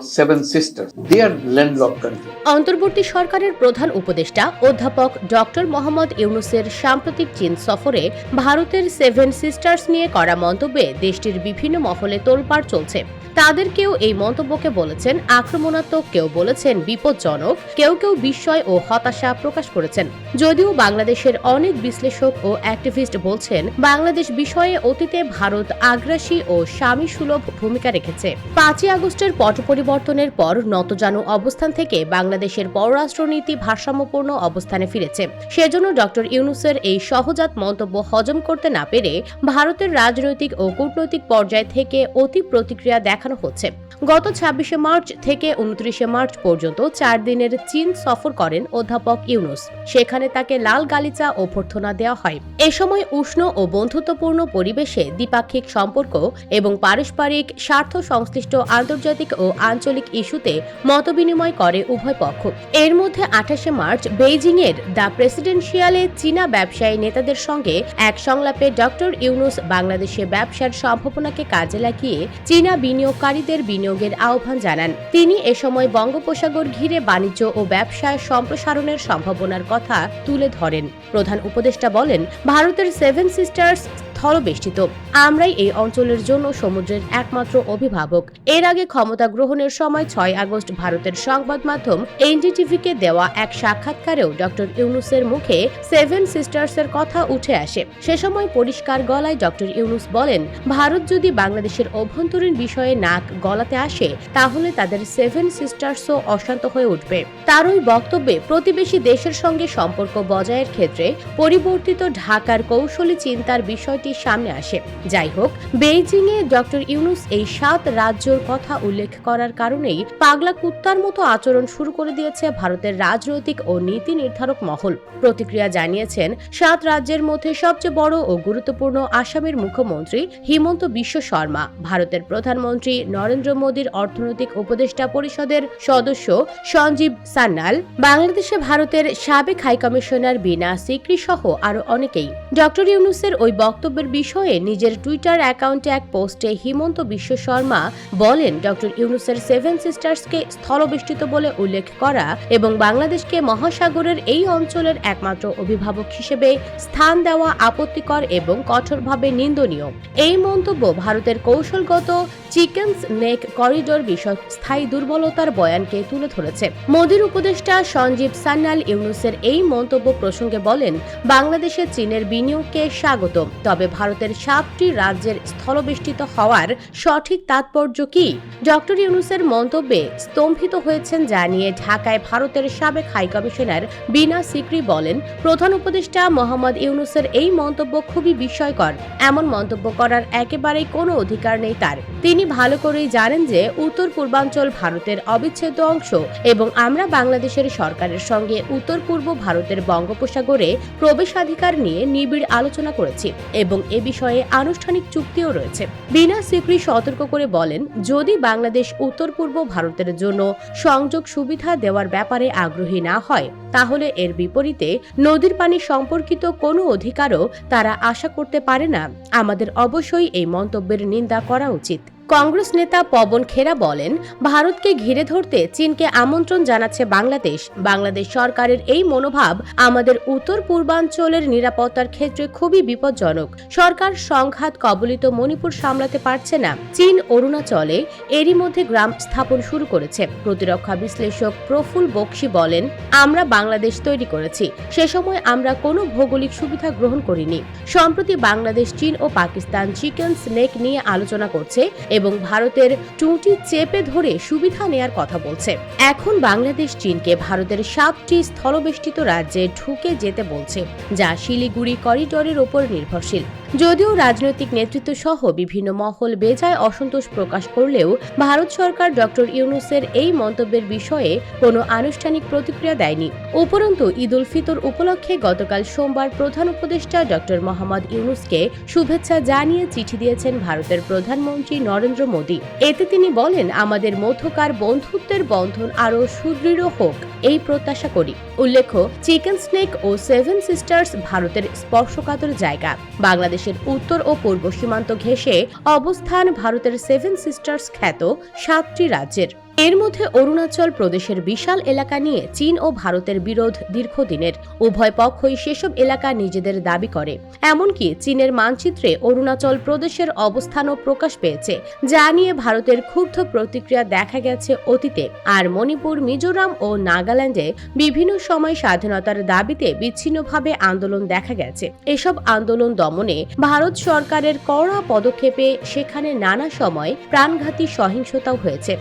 seven sisters. They are landlocked country. অন্তর্বর্তী সরকারের প্রধান উপদেষ্টা, অধ্যাপক ডক্টর মোহাম্মদ ইউনুসের সাম্প্রতিক চীন সফরে ভারতের সেভেন সিস্টার্স নিয়ে করা মন্তব্যে দেশটির বিভিন্ন মহলে তোলপাড় চলছে তাদের কেউ এই মন্তব্যকে বলেছেন আক্রমণাত্মক, কেউ বলেছেন বিপজ্জনক, কেউ কেউ বিস্ময় ও হতাশা প্রকাশ করেছেন যদিও বাংলাদেশের অনেক বিশ্লেষক ও অ্যাক্টিভিস্ট বলছেন, বাংলাদেশ বিষয়ে অতীতে ভারত আগ্রাসী ও স্বামী সুলভ ভূমিকা রেখেছে পাঁচই আগস্টের পট পরিবর্তনের পর নতজানু অবস্থান থেকে বাংলাদেশের পররাষ্ট্রনীতি ভারসাম্যপূর্ণ অবস্থানে ফিরেছে। সেজন্য ডক্টর ইউনুসের এই সহজাত মন্তব্য হজম করতে না পেরে ভারতের রাজনৈতিক ও কূটনৈতিক পর্যায় থেকে অতি প্রতিক্রিয়া দেখানো হচ্ছে। গত ছাব্বিশে মার্চ থেকে উনত্রিশে মার্চ পর্যন্ত চার দিনের চীন সফর করেন অধ্যাপক ইউনুস। সেখানে তাকে লাল গালিচা অভ্যর্থনা দেওয়া হয়। এ সময় উষ্ণ ও বন্ধুত্বপূর্ণ পরিবেশে দ্বিপাক্ষিক সম্পর্ক এবং পারস্পরিক স্বার্থ সংশ্লিষ্ট আন্তর্জাতিক ও আঞ্চলিক ইস্যুতে মতবিনিময় করে উভয় পক্ষ। এর মধ্যে আঠাশে মার্চ বেইজিং এর দ্য প্রেসিডেন্সিয়ালে চীনা ব্যবসায়ী নেতাদের সঙ্গে এক সংলাপে ডক্টর ইউনুস বাংলাদেশে ব্যবসার সম্ভাবনাকে কাজে লাগিয়ে চীনা বিনিয়োগকারীদের বিনিয়োগের আহ্বান জানান। তিনি এ সময় বঙ্গোপসাগর ঘিরে বাণিজ্য ও ব্যবসায় সম্প্রসারণের সম্ভাবনার কথা তুলে ধরেন। প্রধান উপদেষ্টা বলেন, ভারতের সেভেন সিস্টার্স স্থলবেষ্টিত। আমরাই এই অঞ্চলের জন্য সমুদ্রের একমাত্র অভিভাবক। এর আগে ক্ষমতা গ্রহণের সময় ছয় আগস্ট ভারতের সংবাদ মাধ্যম এনডিটিভিকে দেওয়া এক সাক্ষাৎকারেও ডক্টর ইউনুসের মুখে সেভেন সিস্টার্সের কথা উঠে আসে। সে সময় পরিষ্কার গলায় ডক্টর ইউনুস বলেন, ভারত যদি বাংলাদেশের অভ্যন্তরীণ বিষয়ে নাক গলাতে আসে, তাহলে তাদের সেভেন সিস্টার্সও অশান্ত হয়ে উঠবে। তার ওই বক্তব্যে প্রতিবেশী দেশের সঙ্গে সম্পর্ক বজায়ের ক্ষেত্রে পরিবর্তিত ঢাকার কৌশলী চিন্তার বিষয়টি সামনে আসে। যাই হোক বেইজিং এ ডক্টর ইউনুস এই সাত রাজ্যর কথা উল্লেখ করার কারণেই পাগলা কুত্তার মতো আচরণ শুরু করে দিয়েছে ভারতের রাজনৈতিক ও নীতি নির্ধারক মহল। প্রতিক্রিয়া জানিয়েছেন, সাত রাজ্যের মধ্যে সবচেয়ে বড় ও গুরুত্বপূর্ণ আসামের মুখ্যমন্ত্রী হিমন্ত বিশ্ব শর্মা, ভারতের প্রধানমন্ত্রী নরেন্দ্র মোদীর অর্থনৈতিক উপদেষ্টা পরিষদের সদস্য সঞ্জীব সান্যাল, বাংলাদেশে ভারতের সাবেক হাইকমিশনার বিনা সিকরি সহ আরও অনেকেই। ডক্টর ইউনুসের ওই বক্তব্যের বিষয়ে নিজের টুইটার অ্যাকাউন্টে এক পোস্টে হিমন্ত বিশ্ব শর্মা বলেন ডক্টর ইউনুসের সেভেন সিস্টার্সকে স্থলবেষ্টিত বলে উল্লেখ করা এবং বাংলাদেশকে মহাসাগরের এই অঞ্চলের একমাত্র অভিভাবক হিসেবে স্থান দেওয়া আপত্তিকর এবং কঠোরভাবে নিন্দনীয়। এই মন্তব্য ভারতের কৌশলগত চিকেন নেক করিডোর বিষয়ক স্থায়ী দুর্বলতার বয়ানকে তুলে ধরেছে। মোদীর উপদেষ্টা সঞ্জীব সান্যাল ইউনুসের এই মন্তব্য প্রসঙ্গে বলেন, বাংলাদেশে চীনের বিনিয়োগকে স্বাগত তবে ভারতের সাতটি রাজ্যের স্থলবেষ্টিত হওয়ার সঠিক তাৎপর্য কি? ডক্টর ইউনুসের মন্তব্যে স্তম্ভিত হয়েছেন জানিয়ে ঢাকায় ভারতের সাবেক হাইকমিশনার বিনা সিকরি বলেন, প্রধান উপদেষ্টা মোহাম্মদ ইউনুসের এই মন্তব্য খুবই বিস্ময়কর। এমন মন্তব্য করার একেবারেই কোনো অধিকার নেই তার। তিনি ভালো করেই জানেন যে উত্তর পূর্বাঞ্চল ভারতের অবিচ্ছেদ্য অংশ এবং আমরা বাংলাদেশের সরকারের সঙ্গে উত্তর পূর্ব ভারতের বঙ্গোপসাগরে প্রবেশাধিকার নিয়ে নিবিড় আলোচনা করেছি এবং এ বিষয়ে আনুষ্ঠানিক চুক্তিও রয়েছে। বিনা সিকরি সতর্ক করে বলেন, যদি বাংলাদেশ উত্তর পূর্ব ভারতের জন্য সংযোগ সুবিধা দেওয়ার ব্যাপারে আগ্রহী না হয় তাহলে এর বিপরীতে নদীর পানি সম্পর্কিত কোনো অধিকারও তারা আশা করতে পারে না। আমাদের অবশ্যই এই মন্তব্যের নিন্দা করা উচিত। কংগ্রেস নেতা পবন খেরা বলেন, ভারতকে ঘিরে ধরতে চীনকে আমন্ত্রণ জানাচ্ছে বাংলাদেশ। বাংলাদেশ সরকারের এই মনোভাব আমাদের উত্তর পূর্বাঞ্চলের নিরাপত্তার ক্ষেত্রে খুবই বিপজ্জনক। সরকার সংঘাত কবলিত মণিপুর সামলাতে পারছে না। চীন অরুণাচলে এরই মধ্যে গ্রাম স্থাপন শুরু করেছে। প্রতিরক্ষা বিশ্লেষক প্রফুল বক্সি বলেন, আমরা বাংলাদেশ তৈরি করেছি। সে সময় আমরা কোনো ভৌগোলিক সুবিধা গ্রহণ করিনি। সম্প্রতি বাংলাদেশ, চীন ও পাকিস্তান চিকেন স্নেক নিয়ে আলোচনা করছে এবং ভারতের টুটি চেপে ধরে সুবিধা নেয়ার কথা বলছে। এখন বাংলাদেশ, চীনকে ভারতের সাতটি স্থলবেষ্টিত রাজ্যে ঢুকে যেতে বলছে, যা শিলিগুড়ি করিডোরের ওপর নির্ভরশীল। যদিও রাজনৈতিক নেতৃত্ব সহ বিভিন্ন মহল বেজায় অসন্তোষ প্রকাশ করলেও ভারত সরকার ডক্টর ইউনুসের এই মন্তব্যের বিষয়ে কোনো আনুষ্ঠানিক প্রতিক্রিয়া দেয়নি। উপরন্তু, ঈদ উল ফিতর উপলক্ষে গতকাল সোমবার প্রধান উপদেষ্টা ডক্টর মোহাম্মদ ইউনুসকে শুভেচ্ছা জানিয়ে চিঠি দিয়েছেন ভারতের প্রধানমন্ত্রী নরেন্দ্র মোদী। এতে তিনি বলেন, আমাদের মধ্যকার বন্ধুত্বের বন্ধন আরও সুদৃঢ় হোক, এই প্রত্যাশা করি। উল্লেখ্য, চিকেন স্নেক ও সেভেন সিস্টার্স ভারতের স্পর্শকাতর জায়গা। বাংলাদেশের উত্তর ও পূর্ব সীমান্ত ঘেঁষে অবস্থান ভারতের সেভেন সিস্টার্স খ্যাত সাতটি রাজ্যের। এর মধ্যে অরুণাচল প্রদেশের বিশাল এলাকা নিয়ে চীন ও ভারতের বিরোধ দীর্ঘদিনের। উভয় পক্ষই সেসব এলাকা নিজেদের দাবি করে। এমনকি চীনের মানচিত্রে অরুণাচল প্রদেশের অবস্থানও প্রকাশ পেয়েছে, যা নিয়ে ভারতের ক্ষুব্ধ প্রতিক্রিয়া দেখা গেছে অতীতে। আর মণিপুর, মিজোরাম ও নাগাল্যান্ডে বিভিন্ন সময় স্বাধীনতার দাবিতে বিচ্ছিন্নভাবে আন্দোলন দেখা গেছে। এসব আন্দোলন দমনে ভারত সরকারের কড়া পদক্ষেপে সেখানে নানা সময় প্রাণঘাতী সহিংসতাও হয়েছে।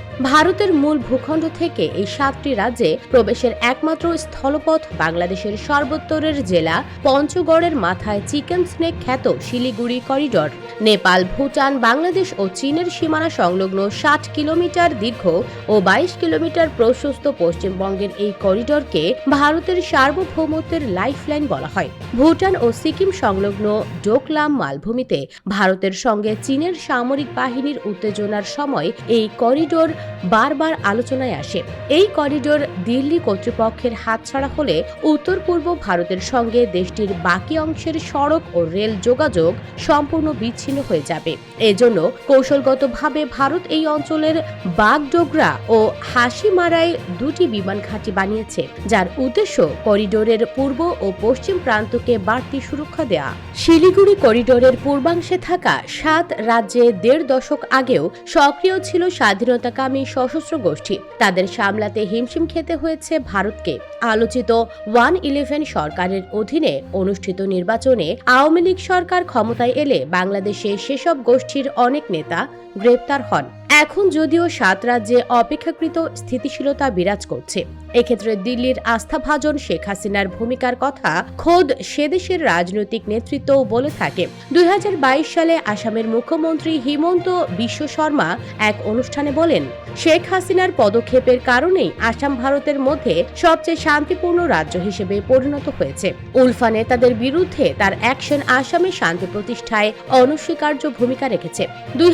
ভারতের মূল ভূখণ্ড থেকে এই সাতটি রাজ্যে প্রবেশের একমাত্র স্থলপথ বাংলাদেশের সর্বোত্তরের জেলা পঞ্চগড়ের মাথায় চিকেন স্নেক খ্যাত শিলিগুড়ি করিডর। নেপাল, ভুটান, বাংলাদেশ ও চীনের সীমানা সংলগ্ন ষাট কিলোমিটার দীর্ঘ ও বাইশ কিলোমিটার প্রশস্ত পশ্চিমবঙ্গের এই করিডরকে ভারতের সার্বভৌমত্বের লাইফলাইন বলা হয়। ভুটান ও সিকিম সংলগ্ন ডোকলাম মালভূমিতে ভারতের সঙ্গে চীনের সামরিক বাহিনীর উত্তেজনার সময় এই করিডোর বারবার আলোচনায় আসে। এই করিডোর দিল্লি কর্তৃপক্ষের হাতছাড়া হলে উত্তর পূর্ব ভারতের সঙ্গে দেশটির বাকি অংশের সড়ক ও রেল যোগাযোগ সম্পূর্ণ বিচ্ছিন্ন হয়ে যাবে। এজন্য কৌশলগতভাবে ভারত এই অঞ্চলের বাগডোগরা ও হাসিমারায় দুটি বিমান ঘাঁটি বানিয়েছে, যার উদ্দেশ্য করিডোরের পূর্ব ও পশ্চিম প্রান্তকে বাড়তি সুরক্ষা দেয়া। শিলিগুড়ি করিডোরের পূর্বাংশে থাকা সাত রাজ্যে দেড় দশক আগেও সক্রিয় ছিল স্বাধীনতাকামী সশস্ত্র গোষ্ঠী। তাদের সামলাতে হিমশিম খেতে হয়েছে ভারতকে। আলোচিত ওয়ান ইলেভেন সরকারের অধীনে অনুষ্ঠিত নির্বাচনে আওয়ামী লীগ সরকার ক্ষমতায় এলে বাংলাদেশে সেসব গোষ্ঠীর অনেক নেতা গ্রেপ্তার হন। এখন যদিও সাত রাজ্যে অপেক্ষাকৃত স্থিতিশীলতা বিরাজ করছে। এক্ষেত্রে দিল্লির আস্থাভাজন শেখ হাসিনার ভূমিকার কথা খোদ সেদেশের রাজনৈতিক নেতৃত্বও বলে থাকে। দুই হাজার বাইশ সালে আসামের মুখ্যমন্ত্রী হিমন্ত বিশ্ব শর্মা এক অনুষ্ঠানে বলেন, শেখ হাসিনার পদক্ষেপের কারণেই আসাম ভারতের মধ্যে সবচেয়ে শান্তিপূর্ণ রাজ্য হিসেবে পরিণত হয়েছে। উলফা নেতাদের বিরুদ্ধে তার অ্যাকশন আসামে শান্তি প্রতিষ্ঠায় অনস্বীকার্য ভূমিকা রেখেছে। দুই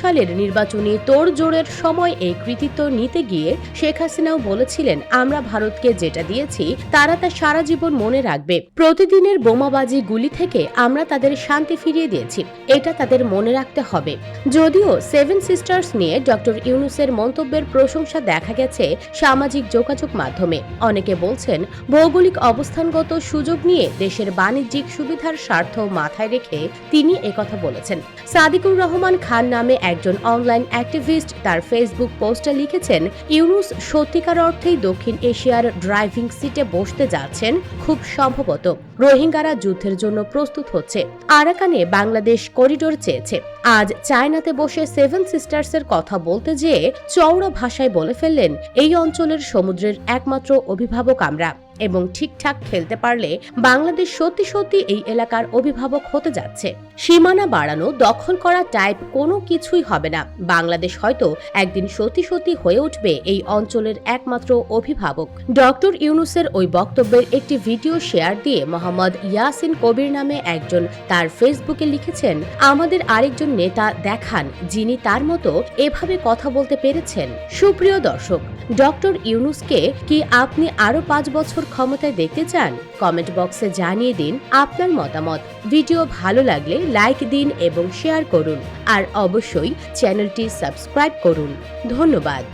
সালের নির্বাচনী তোড়জোড়ের সময় এই কৃতিত্ব নিতে গিয়ে শেখ হাসিনাও বলেছিলেন, আমরা ভারতকে যেটা দিয়েছি, তারা তা সারা জীবন মনে রাখবে। প্রতিদিনের বোমাবাজি গুলি থেকে আমরা তাদের শান্তি ফিরিয়ে দিয়েছি। এটা তাদের মনে রাখতে হবে। যদিও সেভেন সিস্টার্স নিয়ে ডক্টর ইউনুসের মন্তব্যের প্রশংসা দেখা গেছে সামাজিক যোগাযোগ মাধ্যমে। অনেকে বলছেন, ভৌগোলিক অবস্থানগত সুযোগ নিয়ে দেশের বাণিজ্যিক সুবিধার স্বার্থ মাথায় রেখে তিনি একথা বলেছেন। সাদিকুর রহমান খান নামে একজন অনলাইন অ্যাক্টিভিস্ট তার ফেসবুক পোস্টে লিখেছেন, ইউনুস সত্যিকার অর্থেই দক্ষিণ এশিয়ার ড্রাইভিং সিটে বসতে যাচ্ছেন খুব সম্ভবত। রোহিঙ্গারা যুদ্ধের জন্য প্রস্তুত হচ্ছে। আরাকানে বাংলাদেশ করিডোর চেয়েছে। আজ চায়নাতে বসে সেভেন সিস্টার্সের কথা বলতে যেয়ে চওড়া ভাষায় বলে ফেললেন, এই অঞ্চলের সমুদ্রের একমাত্র অভিভাবক আমরা। এবং ঠিকঠাক খেলতে পারলে বাংলাদেশ সত্যি সত্যি এই এলাকার অভিভাবক হতে যাচ্ছে। সীমানা বাড়ানো, দখল করা টাইপ কোনো কিছুই হবে না। বাংলাদেশ হয়তো একদিন সত্যি সত্যি হয়ে উঠবে এই অঞ্চলের একমাত্র অভিভাবক। ডক্টর ইউনুসের ওই বক্তব্যের একটি ভিডিও শেয়ার দিয়ে মোহাম্মদ ইয়াসিন কবির নামে একজন তার ফেসবুকে লিখেছেন, আমাদের আরেকজন নেতা দেখান যিনি তার মতো এভাবে কথা বলতে পেরেছেন। সুপ্রিয় দর্শক, ডক্টর ইউনুসকে কি আপনি আরও পাঁচ বছর ক্ষমতায় দেখতে চান কমেন্ট বক্সে জানিয়ে দিন আপনার মতামত। ভিডিও ভালো লাগলে লাইক দিন এবং শেয়ার করুন, আর অবশ্যই চ্যানেলটি সাবস্ক্রাইব করুন। ধন্যবাদ।